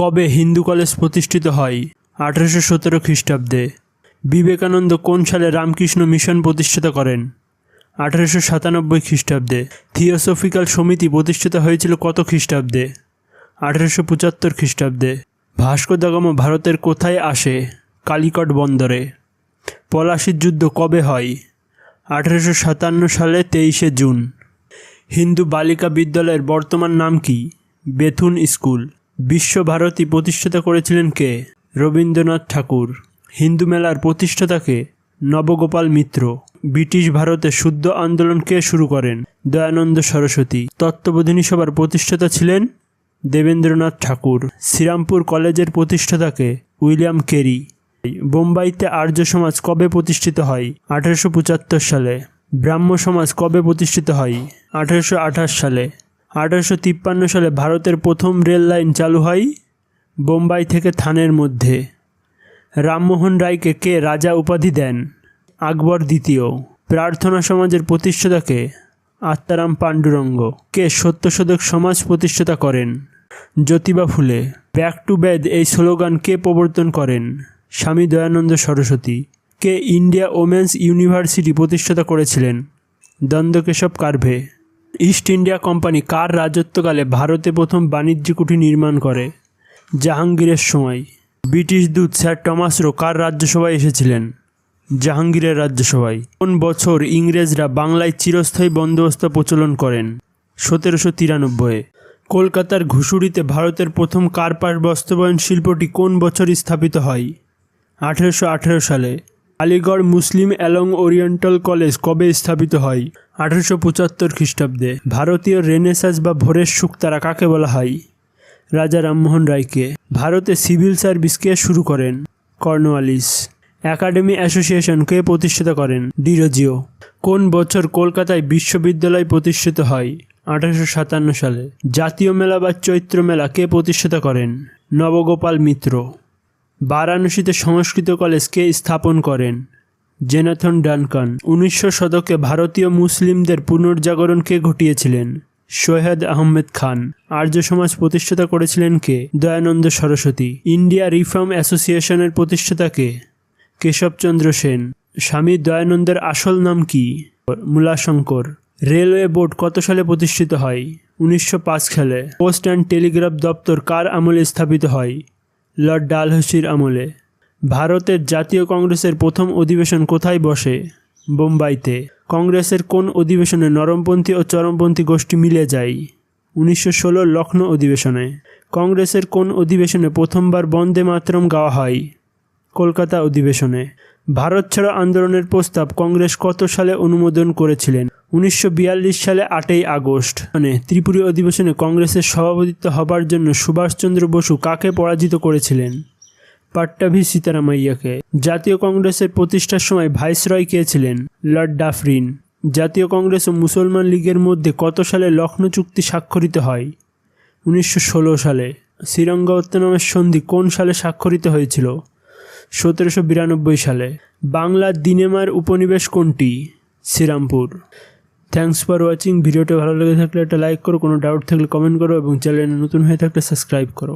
কবে হিন্দু কলেজ প্রতিষ্ঠিত হয়? আঠারোশো সতেরো খ্রিস্টাব্দে। বিবেকানন্দ কোন সালে রামকৃষ্ণ মিশন প্রতিষ্ঠা করেন? আঠারোশো সাতানব্বই খ্রিস্টাব্দে। থিওসফিক্যাল সমিতি প্রতিষ্ঠিত হয়েছিল কত খ্রিস্টাব্দে? আঠারোশো পঁচাত্তর খ্রিস্টাব্দে। ভাস্কো দা গামা ভারতের কোথায় আসে? কালিকট বন্দরে। পলাশির যুদ্ধ কবে হয়? আঠারোশো সাতান্ন সালে তেইশে জুন। হিন্দু বালিকা বিদ্যালয়ের বর্তমান নাম কি? Bethune school. বিশ্বভারতী প্রতিষ্ঠাতা করেছিলেন কে? রবীন্দ্রনাথ ঠাকুর। হিন্দু মেলার প্রতিষ্ঠাতাকে নবগোপাল মিত্র। ব্রিটিশ ভারতে শুদ্ধ আন্দোলন কে শুরু করেন? দয়ানন্দ সরস্বতী। তত্ত্ববোধিনী সভার প্রতিষ্ঠাতা ছিলেন দেবেন্দ্রনাথ ঠাকুর। শ্রীরামপুর কলেজের প্রতিষ্ঠাতাকে উইলিয়াম কেরি। বোম্বাইতে আর্য সমাজ কবে প্রতিষ্ঠিত হয়? আঠারোশো পঁচাত্তর সালে। ব্রাহ্ম সমাজ কবে প্রতিষ্ঠিত হয়? আঠারোশো আঠাশ সালে। আঠারোশো তিপ্পান্ন সালে ভারতের প্রথম রেল লাইন চালু হয় বোম্বাই থেকে থানের মধ্যে। রামমোহন রায়কে কে রাজা উপাধি দেন? আকবর দ্বিতীয়। প্রার্থনা সমাজের প্রতিষ্ঠাতাকে আত্মারাম পাণ্ডুরঙ্গ। কে সত্যশোধক সমাজ প্রতিষ্ঠাতা করেন? জ্যোতিবা ফুলে। ব্যাক টু বেদ এই স্লোগান কে প্রবর্তন করেন? স্বামী দয়ানন্দ সরস্বতী। কে ইন্ডিয়া ওমেন্স ইউনিভার্সিটি প্রতিষ্ঠাতা করেছিলেন? দ্বন্দ্বকেশব কার্ভে। ইস্ট ইন্ডিয়া কোম্পানি কার রাজত্বকালে ভারতে প্রথম বাণিজ্য কুঠি নির্মাণ করে? জাহাঙ্গীরের সময়। ব্রিটিশ দূত স্যার টমাস রো কার রাজ্যসভায় এসেছিলেন? জাহাঙ্গীরের রাজ্যসভায়। কোন বছর ইংরেজরা বাংলায় চিরস্থায়ী বন্দোবস্ত প্রচলন করেন? সতেরোশো তিরানব্বই কলকাতার ঘুষুরিতে ভারতের প্রথম কার্পাস বাস্তবায়ন শিল্পটি কোন বছর স্থাপিত হয়? আঠেরোশো আঠেরো সালে। আলিগড় মুসলিম অ্যালং ওরিয়েন্টাল কলেজ কবে স্থাপিত হয়? আঠারোশো পঁচাত্তর খ্রিস্টাব্দে ভারতীয় রেনেসাস বা ভোরের সুখ তারা কাকে বলা হয়? রাজা রামমোহন রায়কে। ভারতে সিভিল সার্ভিসকে শুরু করেন? কর্নওয়ালিস একাডেমি অ্যাসোসিয়েশন কে প্রতিষ্ঠিত করেন? ডিরোজিও। কোন বছর কলকাতায় বিশ্ববিদ্যালয় প্রতিষ্ঠিত হয়? আঠারোশো সাতান্ন সালে। জাতীয় মেলা বা চৈত্র মেলা কে প্রতিষ্ঠিত করেন? নবগোপাল মিত্র। বারাণসীতে সংস্কৃত কলেজ কে স্থাপন করেন? Jonathan Duncan. উনিশশো শতকে ভারতীয় মুসলিমদের পুনর্জাগরণকে ঘটিয়েছিলেন? সৈয়দ আহমেদ খান। আর্য সমাজ প্রতিষ্ঠাতা করেছিলেন কে? দয়ানন্দ সরস্বতী। ইন্ডিয়া রিফর্ম অ্যাসোসিয়েশনের প্রতিষ্ঠাতাকে কেশবচন্দ্র সেন। স্বামী দয়ানন্দের আসল নাম কি? মূলাশঙ্কর। রেলওয়ে বোর্ড কত সালে প্রতিষ্ঠিত হয়? উনিশশো পাঁচ সালে। পোস্ট অ্যান্ড টেলিগ্রাফ দপ্তর কার আমলে স্থাপিত হয়? লর্ড ডালহসির আমলে। ভারতের জাতীয় কংগ্রেসের প্রথম অধিবেশন কোথায় বসে? বোম্বাইতে। কংগ্রেসের কোন অধিবেশনে নরমপন্থী ও চরমপন্থী গোষ্ঠী মিলে যায়? উনিশশো ষোলো লখনৌ অধিবেশনে। কংগ্রেসের কোন অধিবেশনে প্রথমবার বন্দে মাতরম গাওয়া হয়? কলকাতা অধিবেশনে। ভারত ছাড়া আন্দোলনের প্রস্তাব কংগ্রেস কত সালে অনুমোদন করেছিলেন? উনিশশো বিয়াল্লিশ সালে আটই আগস্ট। মানে ত্রিপুরী অধিবেশনে কংগ্রেসের সভাপতিত্ব হবার জন্য সুভাষচন্দ্র বসু কাকে পরাজিত করেছিলেন? পাট্টাভি সীতারামাইয়াকে। জাতীয় কংগ্রেসের প্রতিষ্ঠার সময় ভাইসরয় কে ছিলেন? Lord Dufferin. জাতীয় কংগ্রেস ও মুসলমান লীগের মধ্যে কত সালে লখনৌ চুক্তি স্বাক্ষরিত হয়? উনিশশো ষোলো সালে। শ্রীরঙ্গোত্তনমের সন্ধি কোন সালে স্বাক্ষরিত হয়েছিল? সতেরোশো বিরানব্বই সালে। বাংলার দিনেমার উপনিবেশ কোনটি? শ্রীরামপুর। থ্যাংকস ফর ওয়াচিং ভিডিওটা ভালো লেগে থাকলে একটা লাইক করো, কোনো ডাউট থাকলে কমেন্ট করো এবং চ্যানেলে নতুন হয়ে থাকলে সাবস্ক্রাইব করো।